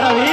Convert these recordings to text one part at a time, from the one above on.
ના મારા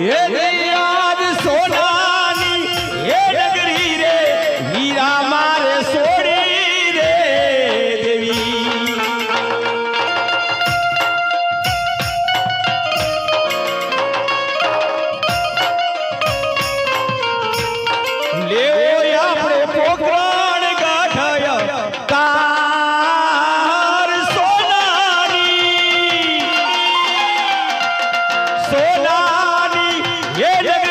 એ યાદ સોનાની એ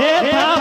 Yeah.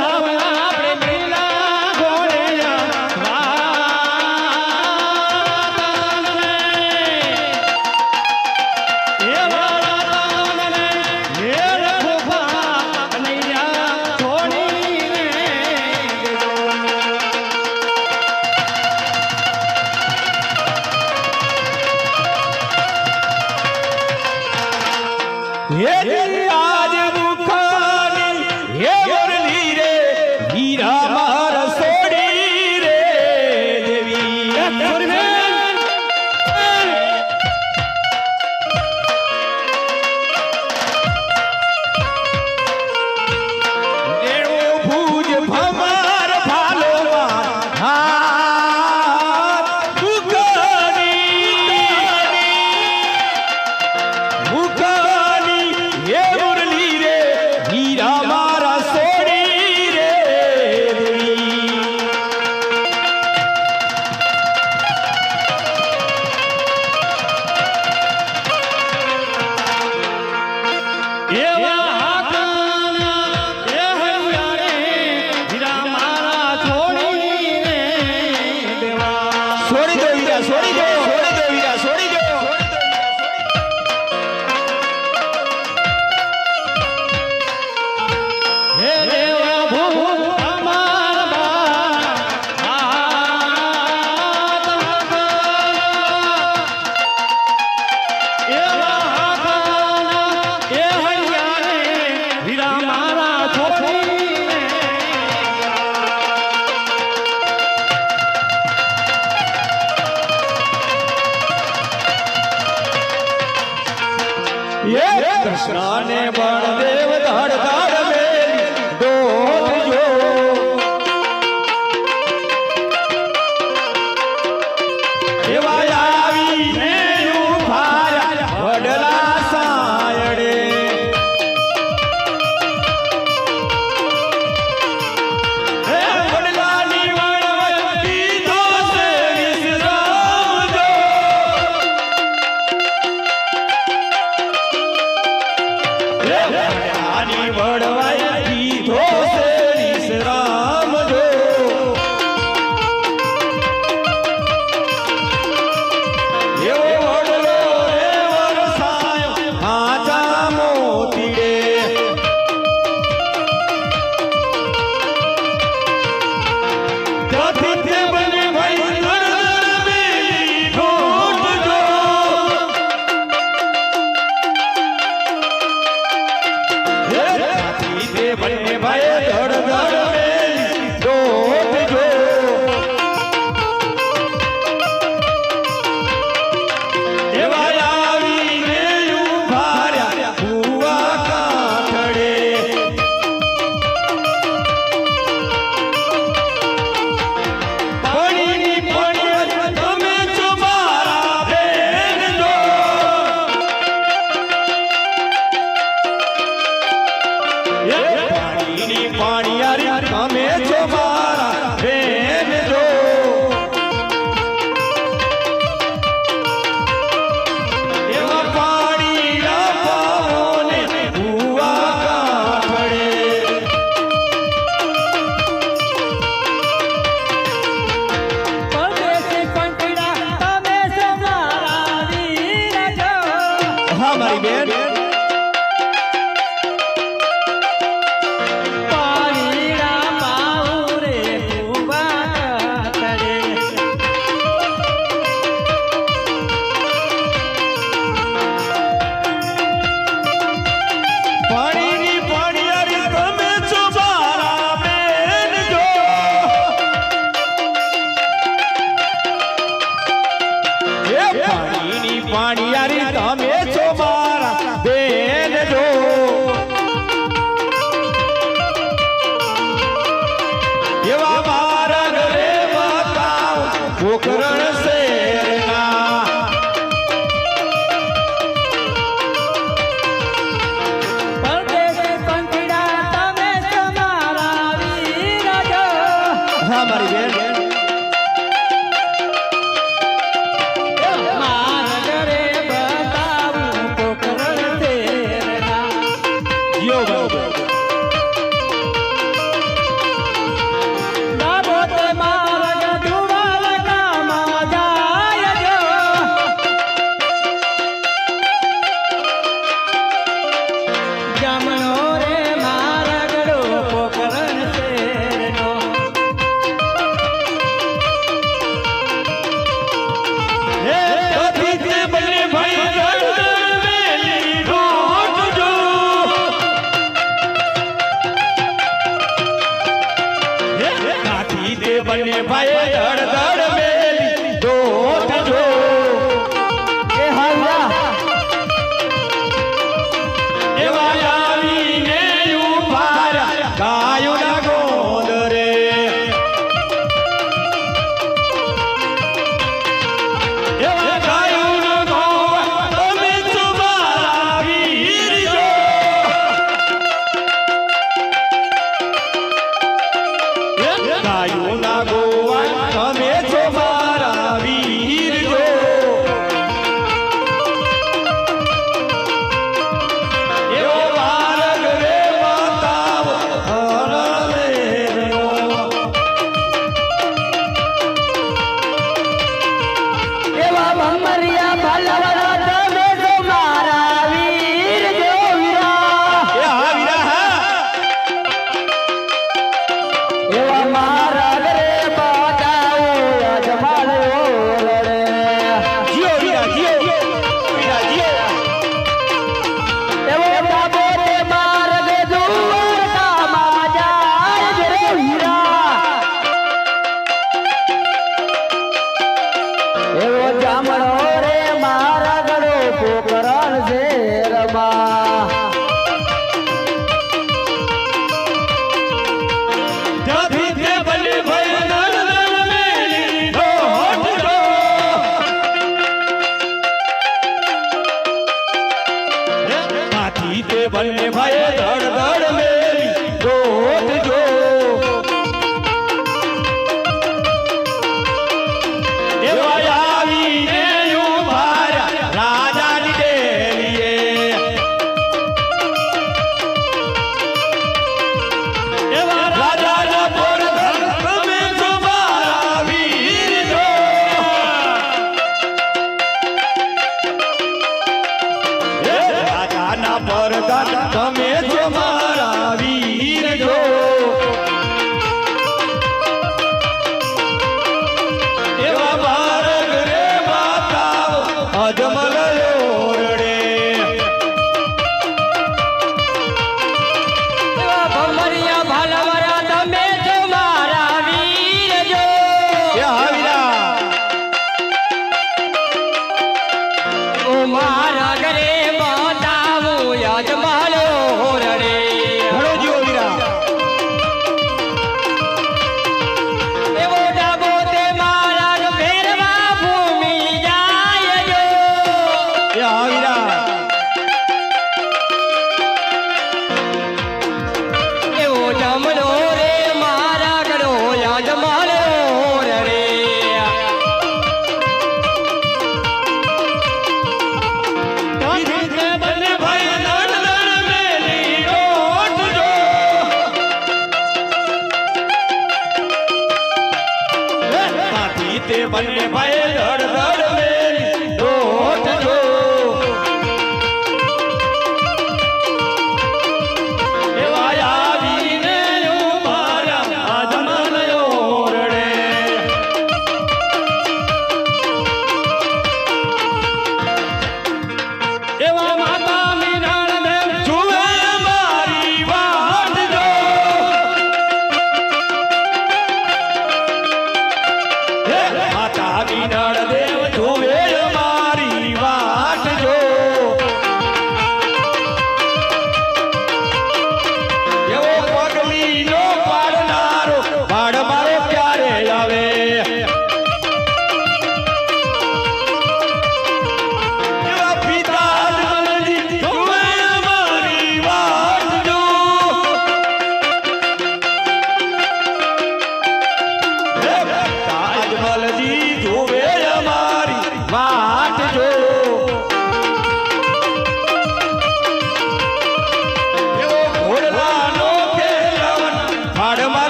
એ હાવીરા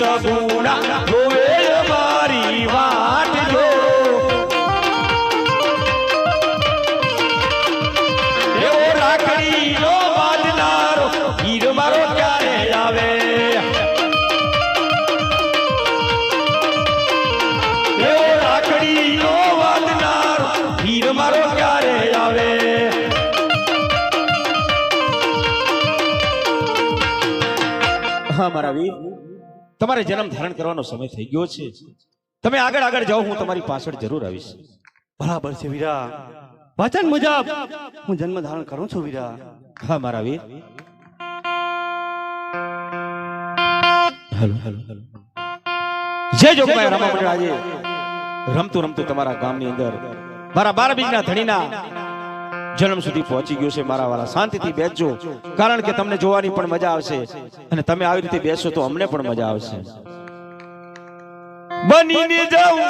સગુણા જુએ મારી વાટ જો. એવો રાખડીનો બાંધનારો હીર મારો ક્યારે આવે? એવો રાખડીનો બાંધનારો હીર મારો ક્યારે આવે? હા, મારા વીર. તમારે જન્મ ધારણ કરવાનો સમય થઈ ગયો છે. તમે આગળ આગળ જાઓ હું તમારી પાછળ જરૂર આવીશ. બરાબર છે વીરા. વચન મુજબ. હું જન્મ ધારણ કરું છું વીરા. હા મારા વીર. Hello hello hello. જય જોગમાયા રમા મંડળ આજે રમતું રમતું તમારા ગામની અંદર. મારા બાર બીજના ધણીના જન્મ સુધી પહોંચી ગયો છે મારા વાળા શાંતિથી બેસજો. કારણ કે તમને જોવાની પણ મજા આવશે. અને તમે આવી રીતે બેસો તો અમને પણ મજા આવશે. બનીને જાઉં.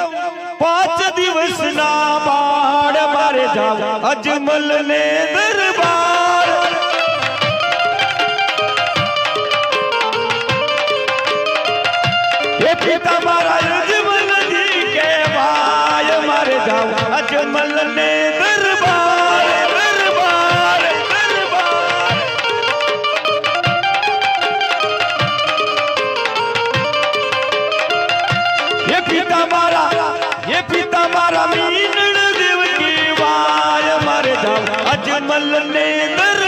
પાંચ દિવસના બાળ મારે જાઉં. અજમલ ને દરબાર. એ પિતા મારા એ પિતા મારા હે પિતા મારા મીનળ દેવ કહેવાય મારે જાવ અજમલ ને દરબાર